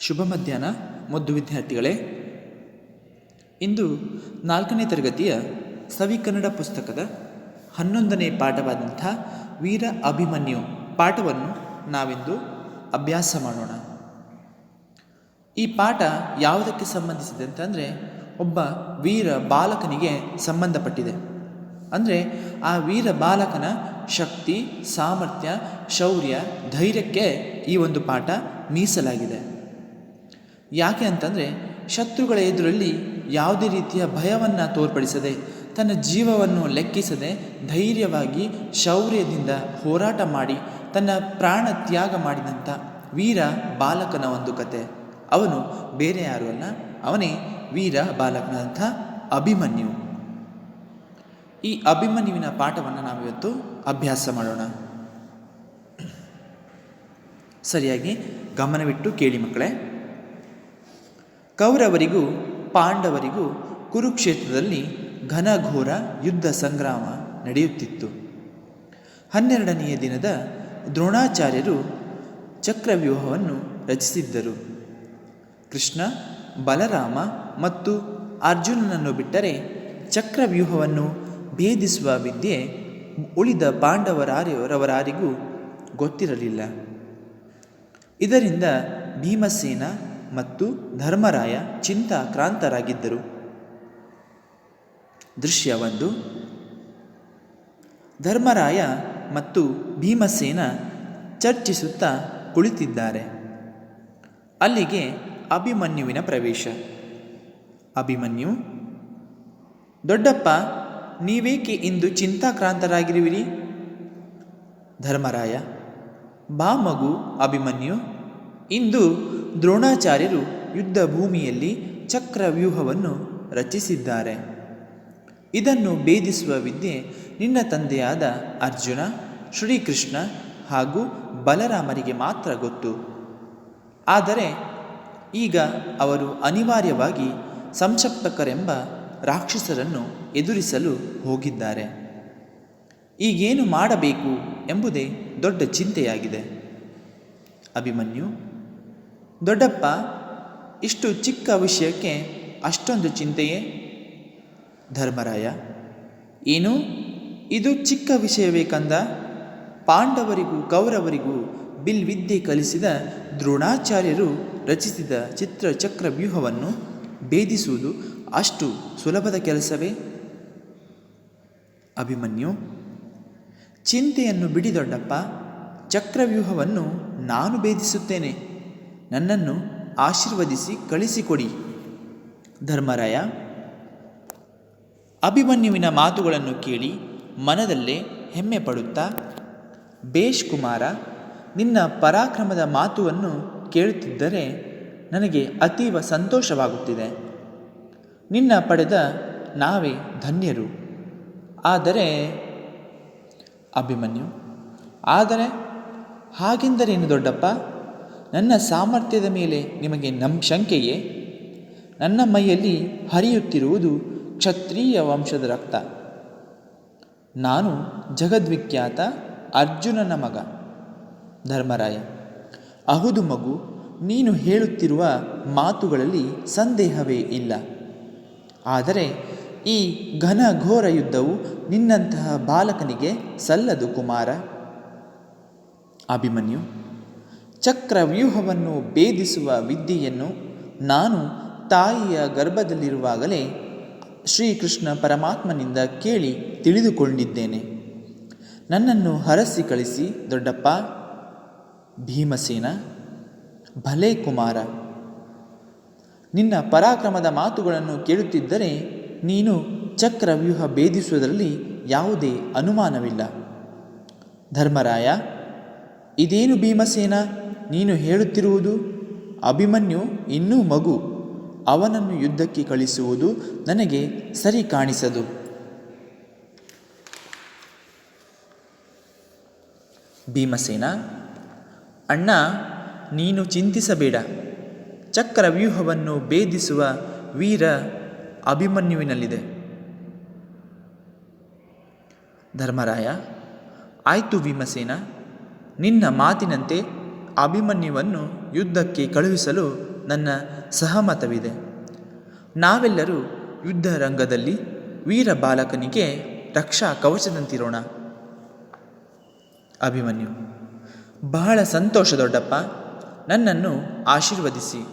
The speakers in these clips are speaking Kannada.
ಶುಭ ಮಧ್ಯಾಹ್ನ, ಮದ್ದು ವಿದ್ಯಾರ್ಥಿಗಳೇ. ಇಂದು ನಾಲ್ಕನೇ ತರಗತಿಯ ಸವಿಕನ್ನಡ ಪುಸ್ತಕದ ಹನ್ನೊಂದನೇ ಪಾಠವಾದಂಥ ವೀರ ಅಭಿಮನ್ಯು ಪಾಠವನ್ನು ನಾವಿಂದು ಅಭ್ಯಾಸ ಮಾಡೋಣ. ಈ ಪಾಠ ಯಾವುದಕ್ಕೆ ಸಂಬಂಧಿಸಿದೆ ಅಂತಂದರೆ, ಒಬ್ಬ ವೀರ ಬಾಲಕನಿಗೆ ಸಂಬಂಧಪಟ್ಟಿದೆ. ಅಂದರೆ ಆ ವೀರ ಬಾಲಕನ ಶಕ್ತಿ, ಸಾಮರ್ಥ್ಯ, ಶೌರ್ಯ, ಧೈರ್ಯಕ್ಕೆ ಈ ಒಂದು ಪಾಠ ಮೀಸಲಾಗಿದೆ. ಯಾಕೆ ಅಂತಂದರೆ ಶತ್ರುಗಳ ಎದುರಲ್ಲಿ ಯಾವುದೇ ರೀತಿಯ ಭಯವನ್ನು ತೋರ್ಪಡಿಸದೆ, ತನ್ನ ಜೀವವನ್ನು ಲೆಕ್ಕಿಸದೆ ಧೈರ್ಯವಾಗಿ ಶೌರ್ಯದಿಂದ ಹೋರಾಟ ಮಾಡಿ, ತನ್ನ ಪ್ರಾಣ ತ್ಯಾಗ ಮಾಡಿದಂಥ ವೀರ ಬಾಲಕನ ಒಂದು ಕತೆ. ಅವನು ಬೇರೆ ಯಾರು ಅಲ್ಲ, ಅವನೇ ವೀರ ಬಾಲಕನಾದಂಥ ಅಭಿಮನ್ಯು. ಈ ಅಭಿಮನ್ಯುವಿನ ಪಾಠವನ್ನು ನಾವಿವತ್ತು ಅಭ್ಯಾಸ ಮಾಡೋಣ. ಸರಿಯಾಗಿ ಗಮನವಿಟ್ಟು ಕೇಳಿ ಮಕ್ಕಳೇ. ಕೌರವರಿಗೂ, ಪಾಂಡವರಿಗೂ ಕುರುಕ್ಷೇತ್ರದಲ್ಲಿ ಘನಘೋರ ಯುದ್ಧ ಸಂಗ್ರಾಮ ನಡೆಯುತ್ತಿತ್ತು. ಹನ್ನೆರಡನೆಯ ದಿನದ ದ್ರೋಣಾಚಾರ್ಯರು ಚಕ್ರವ್ಯೂಹವನ್ನು ರಚಿಸಿದ್ದರು. ಕೃಷ್ಣ, ಬಲರಾಮ ಮತ್ತು ಅರ್ಜುನನನ್ನು ಬಿಟ್ಟರೆ ಚಕ್ರವ್ಯೂಹವನ್ನು ಭೇದಿಸುವ ವಿದ್ಯೆ ಉಳಿದ ಪಾಂಡವರಾರವರಾರಿಗೂ ಗೊತ್ತಿರಲಿಲ್ಲ. ಇದರಿಂದ ಭೀಮಸೇನ ಮತ್ತು ಧರ್ಮರಾಯ ಚಿಂತಾಕ್ರಾಂತರಾಗಿದ್ದರು. ದೃಶ್ಯ ಒಂದು. ಧರ್ಮರಾಯ ಮತ್ತು ಭೀಮಸೇನ ಚರ್ಚಿಸುತ್ತಾ ಕುಳಿತಿದ್ದಾರೆ. ಅಲ್ಲಿಗೆ ಅಭಿಮನ್ಯುವಿನ ಪ್ರವೇಶ. ಅಭಿಮನ್ಯು, ದೊಡ್ಡಪ್ಪ, ನೀವೇಕೆ ಇಂದು ಚಿಂತಾಕ್ರಾಂತರಾಗಿರುವಿರಿ? ಧರ್ಮರಾಯ, ಬಾ ಮಗು, ಅಭಿಮನ್ಯು, ಇಂದು ದ್ರೋಣಾಚಾರ್ಯರು ಯುದ್ಧ ಭೂಮಿಯಲ್ಲಿ ಚಕ್ರವ್ಯೂಹವನ್ನು ರಚಿಸಿದ್ದಾರೆ. ಇದನ್ನು ಭೇದಿಸುವ ವಿದ್ಯೆ ನಿನ್ನ ತಂದೆಯಾದ ಅರ್ಜುನ, ಶ್ರೀಕೃಷ್ಣ ಹಾಗೂ ಬಲರಾಮರಿಗೆ ಮಾತ್ರ ಗೊತ್ತು. ಆದರೆ ಈಗ ಅವರು ಅನಿವಾರ್ಯವಾಗಿ ಸಂಕ್ಷಪ್ತಕರೆಂಬ ರಾಕ್ಷಸರನ್ನು ಎದುರಿಸಲು ಹೋಗಿದ್ದಾರೆ. ಈಗೇನು ಮಾಡಬೇಕು ಎಂಬುದೇ ದೊಡ್ಡ ಚಿಂತೆಯಾಗಿದೆ. ಅಭಿಮನ್ಯು ದೊಡ್ಡಪ್ಪ, ಇಷ್ಟು ಚಿಕ್ಕ ವಿಷಯಕ್ಕೆ ಅಷ್ಟೊಂದು ಚಿಂತೆಯೇ? ಧರ್ಮರಾಯ, ಏನು? ಇದು ಚಿಕ್ಕ ವಿಷಯವೇ ಕಂದ? ಪಾಂಡವರಿಗೂ ಕೌರವರಿಗೂ ಬಿಲ್ವಿದ್ಯೆ ಕಲಿಸಿದ ದ್ರೋಣಾಚಾರ್ಯರು ರಚಿಸಿದ ಚಿತ್ರಚಕ್ರ ವ್ಯೂಹವನ್ನು ಭೇದಿಸುವುದು ಅಷ್ಟು ಸುಲಭದ ಕೆಲಸವೇ? ಅಭಿಮನ್ಯು, ಚಿಂತೆಯನ್ನು ಬಿಡಿ ದೊಡ್ಡಪ್ಪ, ಚಕ್ರವ್ಯೂಹವನ್ನು ನಾನು ಭೇದಿಸುತ್ತೇನೆ. ನನ್ನನ್ನು ಆಶೀರ್ವದಿಸಿ ಕಳಿಸಿಕೊಡಿ. ಧರ್ಮರಾಯ, ಅಭಿಮನ್ಯುವಿನ ಮಾತುಗಳನ್ನು ಕೇಳಿ ಮನದಲ್ಲೇ ಹೆಮ್ಮೆ ಪಡುತ್ತಾ, ಬೇಷ್ ಕುಮಾರ, ನಿನ್ನ ಪರಾಕ್ರಮದ ಮಾತುವನ್ನು ಕೇಳುತ್ತಿದ್ದರೆ ನನಗೆ ಅತೀವ ಸಂತೋಷವಾಗುತ್ತಿದೆ. ನಿನ್ನ ಪಡೆದ ನಾವೇ ಧನ್ಯರು. ಆದರೆ, ಅಭಿಮನ್ಯು, ಆದರೆ ಹಾಗೆಂದರೇನು ದೊಡ್ಡಪ್ಪ? ನನ್ನ ಸಾಮರ್ಥ್ಯದ ಮೇಲೆ ನಿಮಗೆ ನಮ್ಮ ಶಂಕೆಯೇ? ನನ್ನ ಮೈಯಲ್ಲಿ ಹರಿಯುತ್ತಿರುವುದು ಕ್ಷತ್ರಿಯ ವಂಶದ ರಕ್ತ. ನಾನು ಜಗದ್ವಿಖ್ಯಾತ ಅರ್ಜುನನ ಮಗ. ಧರ್ಮರಾಯ, ಅಹುದು ಮಗು, ನೀನು ಹೇಳುತ್ತಿರುವ ಮಾತುಗಳಲ್ಲಿ ಸಂದೇಹವೇ ಇಲ್ಲ. ಆದರೆ ಈ ಘನ ಘೋರ ಯುದ್ಧವು ನಿನ್ನಂತಹ ಬಾಲಕನಿಗೆ ಸಲ್ಲದು ಕುಮಾರ. ಅಭಿಮನ್ಯು ಚಕ್ರವ್ಯೂಹವನ್ನು ಭೇದಿಸುವ ವಿದ್ಯೆಯನ್ನು ನಾನು ತಾಯಿಯ ಗರ್ಭದಲ್ಲಿರುವಾಗಲೇ ಶ್ರೀಕೃಷ್ಣ ಪರಮಾತ್ಮನಿಂದ ಕೇಳಿ ತಿಳಿದುಕೊಂಡಿದ್ದೇನೆ. ನನ್ನನ್ನು ಹರಸಿ ಕಳಿಸಿ, ದೊಡ್ಡಪ್ಪ, ಭೀಮಸೇನ ಭಲೇ ಕುಮಾರ ನಿನ್ನ ಪರಾಕ್ರಮದ ಮಾತುಗಳನ್ನು ಕೇಳುತ್ತಿದ್ದರೆ ನೀನು ಚಕ್ರವ್ಯೂಹ ಭೇದಿಸುವುದರಲ್ಲಿ ಯಾವುದೇ ಅನುಮಾನವಿಲ್ಲ. ಧರ್ಮರಾಯ, ಇದೇನು ಭೀಮಸೇನ? ನೀನು ಹೇಳುತ್ತಿರುವುದು ಅಭಿಮನ್ಯು ಇನ್ನೂ ಮಗು. ಅವನನ್ನು ಯುದ್ಧಕ್ಕೆ ಕಳಿಸುವುದು ನನಗೆ ಸರಿ ಕಾಣಿಸದು. ಭೀಮಸೇನ, ಅಣ್ಣ, ನೀನು ಚಿಂತಿಸಬೇಡ. ಚಕ್ರವ್ಯೂಹವನ್ನು ಭೇದಿಸುವ ವೀರ ಅಭಿಮನ್ಯುವಿನಲ್ಲಿದೆ. ಧರ್ಮರಾಯ, ಆಯಿತು ಭೀಮಸೇನ, ನಿನ್ನ ಮಾತಿನಂತೆ ಅಭಿಮನ್ಯುವನ್ನು ಯುದ್ಧಕ್ಕೆ ಕಳುಹಿಸಲು ನನ್ನ ಸಹಮತವಿದೆ. ನಾವೆಲ್ಲರೂ ಯುದ್ಧ ರಂಗದಲ್ಲಿ ವೀರ ಬಾಲಕನಿಗೆ ರಕ್ಷಾ ಕವಚದಂತಿರೋಣ. ಅಭಿಮನ್ಯು, ಬಹಳ ಸಂತೋಷ ದೊಡ್ಡಪ್ಪ, ನನ್ನನ್ನು ಆಶೀರ್ವದಿಸಿ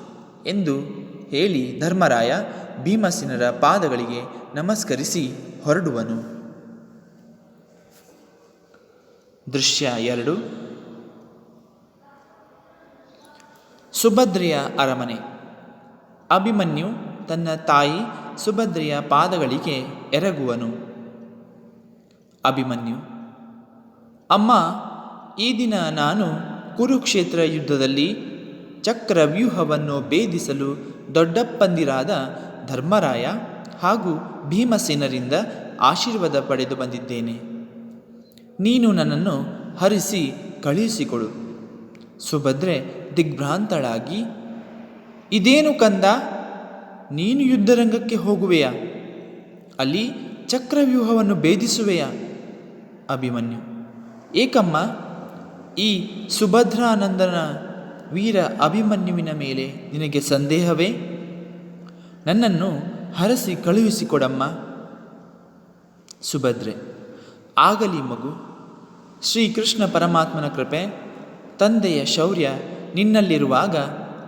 ಎಂದು ಹೇಳಿ ಧರ್ಮರಾಯ ಭೀಮಸಿನರ ಪಾದಗಳಿಗೆ ನಮಸ್ಕರಿಸಿ ಹೊರಡುವನು. ದೃಶ್ಯ ಎರಡು ಸುಭದ್ರೆಯ ಅರಮನೆ. ಅಭಿಮನ್ಯು ತನ್ನ ತಾಯಿ ಸುಭದ್ರೆಯ ಪಾದಗಳಿಗೆ ಎರಗುವನು. ಅಭಿಮನ್ಯು, ಅಮ್ಮ, ಈ ದಿನ ನಾನು ಕುರುಕ್ಷೇತ್ರ ಯುದ್ಧದಲ್ಲಿ ಚಕ್ರವ್ಯೂಹವನ್ನು ಭೇದಿಸಲು ದೊಡ್ಡಪ್ಪಂದಿರಾದ ಧರ್ಮರಾಯ ಹಾಗೂ ಭೀಮಸೇನರಿಂದ ಆಶೀರ್ವಾದ ಪಡೆದು ಬಂದಿದ್ದೇನೆ. ನೀನು ನನ್ನನ್ನು ಹರಿಸಿ ಕಳುಹಿಸಿಕೊಡು. ಸುಭದ್ರೆ ದಿಗ್ಭ್ರಾಂತಳಾಗಿ, ಇದೇನು ಕಂದ? ನೀನು ಯುದ್ಧರಂಗಕ್ಕೆ ಹೋಗುವೆಯಾ? ಅಲ್ಲಿ ಚಕ್ರವ್ಯೂಹವನ್ನು ಭೇದಿಸುವೆಯಾ? ಅಭಿಮನ್ಯು, ಏಕಮ್ಮ, ಈ ಸುಭದ್ರಾನಂದನ ವೀರ ಅಭಿಮನ್ಯುವಿನ ಮೇಲೆ ನಿನಗೆ ಸಂದೇಹವೇ? ನನ್ನನ್ನು ಹರಸಿ ಕಳುಹಿಸಿಕೊಡಮ್ಮ. ಸುಭದ್ರೆ, ಆಗಲಿ ಮಗು, ಶ್ರೀಕೃಷ್ಣ ಪರಮಾತ್ಮನ ಕೃಪೆ ತಂದೆಯ ಶೌರ್ಯ ನಿನ್ನಲ್ಲಿರುವಾಗ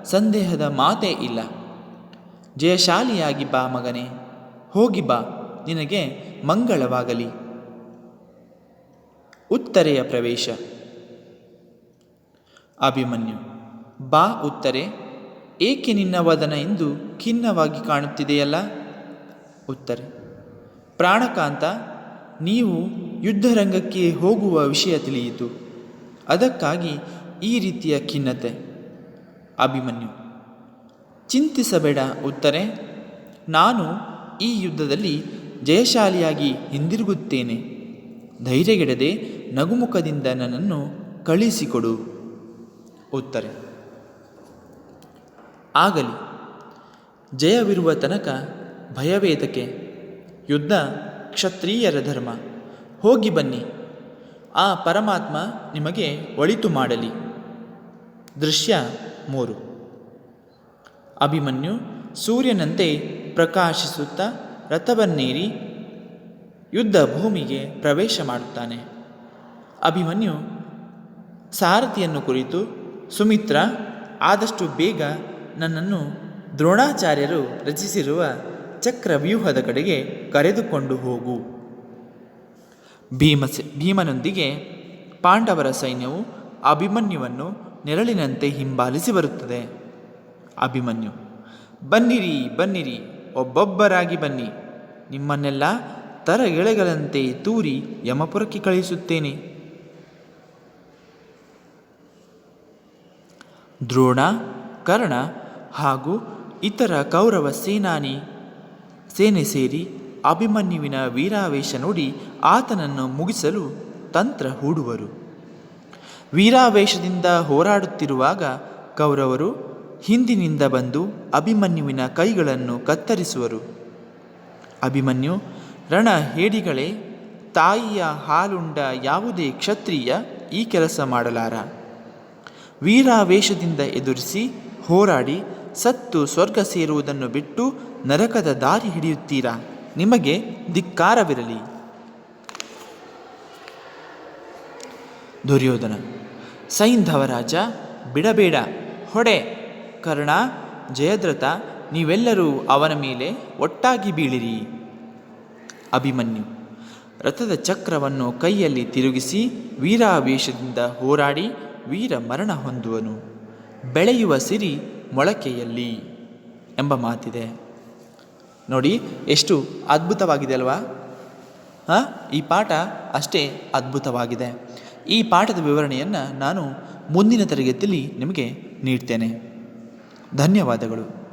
ಸಂದೇಹದ ಮಾತೇ ಇಲ್ಲ. ಜಯಶಾಲಿಯಾಗಿ ಬಾ ಮಗನೇ, ಹೋಗಿ ಬಾ, ನಿನಗೆ ಮಂಗಳವಾಗಲಿ. ಉತ್ತರೆಯ ಪ್ರವೇಶ. ಅಭಿಮನ್ಯು, ಬಾ ಉತ್ತರೆ, ಏಕೆ ನಿನ್ನ ವದನ ಎಂದು ಖಿನ್ನವಾಗಿ ಕಾಣುತ್ತಿದೆಯಲ್ಲ? ಉತ್ತರೆ, ಪ್ರಾಣಕಾಂತ, ನೀವು ಯುದ್ಧರಂಗಕ್ಕೆ ಹೋಗುವ ವಿಷಯ ತಿಳಿಯಿತು. ಅದಕ್ಕಾಗಿ ಈ ರೀತಿಯ ಖಿನ್ನತೆ. ಅಭಿಮನ್ಯು, ಚಿಂತಿಸಬೇಡ ಉತ್ತರೆ, ನಾನು ಈ ಯುದ್ಧದಲ್ಲಿ ಜಯಶಾಲಿಯಾಗಿ ಹಿಂದಿರುಗುತ್ತೇನೆ. ಧೈರ್ಯಗೆಡದೆ ನಗುಮುಖದಿಂದ ನನ್ನನ್ನು ಕಳಿಸಿಕೊಡು. ಉತ್ತರೆ, ಆಗಲಿ. ಜಯವಿರುವ ತನಕ ಭಯವೇದಕ್ಕೆ ಯುದ್ಧ ಕ್ಷತ್ರಿಯರ ಧರ್ಮ. ಹೋಗಿ ಬನ್ನಿ. ಆ ಪರಮಾತ್ಮ ನಿಮಗೆ ಒಳಿತು ಮಾಡಲಿ. ದೃಶ್ಯ ಮೂರು. ಅಭಿಮನ್ಯು ಸೂರ್ಯನಂತೆ ಪ್ರಕಾಶಿಸುತ್ತಾ ರಥವನ್ನೇರಿ ಯುದ್ಧ ಭೂಮಿಗೆ ಪ್ರವೇಶ ಮಾಡುತ್ತಾನೆ. ಅಭಿಮನ್ಯು ಸಾರಥಿಯನ್ನು ಕುರಿತು, ಸುಮಿತ್ರ, ಆದಷ್ಟು ಬೇಗ ನನ್ನನ್ನು ದ್ರೋಣಾಚಾರ್ಯರು ರಚಿಸಿರುವ ಚಕ್ರವ್ಯೂಹದ ಕಡೆಗೆ ಕರೆದುಕೊಂಡು ಹೋಗು. ಭೀಮಸೆ, ಭೀಮನೊಂದಿಗೆ ಪಾಂಡವರ ಸೈನ್ಯವು ಅಭಿಮನ್ಯುವನ್ನು ನೆರಳಿನಂತೆ ಹಿಂಬಾಲಿಸಿ ಬರುತ್ತದೆ. ಅಭಿಮನ್ಯು, ಬನ್ನಿರಿ ಬನ್ನಿರಿ, ಒಬ್ಬೊಬ್ಬರಾಗಿ ಬನ್ನಿ. ನಿಮ್ಮನ್ನೆಲ್ಲ ತರ ಎಳೆಗಳಂತೆ ತೂರಿ ಯಮಪುರಕ್ಕೆ ಕಳುಹಿಸುತ್ತೇನೆ. ದ್ರೋಣ, ಕರ್ಣ ಹಾಗೂ ಇತರ ಕೌರವ ಸೇನಾನಿ, ಸೇನೆ ಸೇರಿ ಅಭಿಮನ್ಯುವಿನ ವೀರಾವೇಶ ನೋಡಿ ಆತನನ್ನು ಮುಗಿಸಲು ತಂತ್ರ ಹೂಡುವರು. ವೀರಾವೇಶದಿಂದ ಹೋರಾಡುತ್ತಿರುವಾಗ ಕೌರವರು ಹಿಂದಿನಿಂದ ಬಂದು ಅಭಿಮನ್ಯುವಿನ ಕೈಗಳನ್ನು ಕತ್ತರಿಸುವರು. ಅಭಿಮನ್ಯು, ರಣ ಹೇಡಿಗಳೇ, ತಾಯಿಯ ಹಾಲುಂಡ ಯಾವುದೇ ಕ್ಷತ್ರಿಯ ಈ ಕೆಲಸ ಮಾಡಲಾರ? ವೀರಾವೇಶದಿಂದ ಎದುರಿಸಿ ಹೋರಾಡಿ ಸತ್ತು ಸ್ವರ್ಗ ಸೇರುವುದನ್ನು ಬಿಟ್ಟು ನರಕದ ದಾರಿ ಹಿಡಿಯುತ್ತೀರಾ? ನಿಮಗೆ ಧಿಕ್ಕಾರವಿರಲಿ. ದುರ್ಯೋಧನ ಸೈಂಧವರಾಜ ಬಿಡಬೇಡ. ಹೊಡೆ, ಕರ್ಣ, ಜಯದ್ರಥ, ನೀವೆಲ್ಲರೂ ಅವನ ಮೇಲೆ ಒಟ್ಟಾಗಿ ಬೀಳಿರಿ. ಅಭಿಮನ್ಯು, ರಥದ ಚಕ್ರವನ್ನು ಕೈಯಲ್ಲಿ ತಿರುಗಿಸಿ ವೀರಾವೇಶದಿಂದ ಹೋರಾಡಿ ವೀರ ಮರಣ ಹೊಂದುವನು. ಬೆಳೆಯುವ ಸಿರಿ ಮೊಳಕೆಯಲ್ಲಿ ಎಂಬ ಮಾತಿದೆ. ನೋಡಿ, ಎಷ್ಟು ಅದ್ಭುತವಾಗಿದೆ ಅಲ್ವಾ? ಹಾಂ? ಈ ಪಾಠ ಅಷ್ಟೇ ಅದ್ಭುತವಾಗಿದೆ. ಈ ಪಾಠದ ವಿವರಣೆಯನ್ನು ನಾನು ಮುಂದಿನ ತರಗತಿಯಲ್ಲಿ ನಿಮಗೆ ನೀಡ್ತೇನೆ. ಧನ್ಯವಾದಗಳು.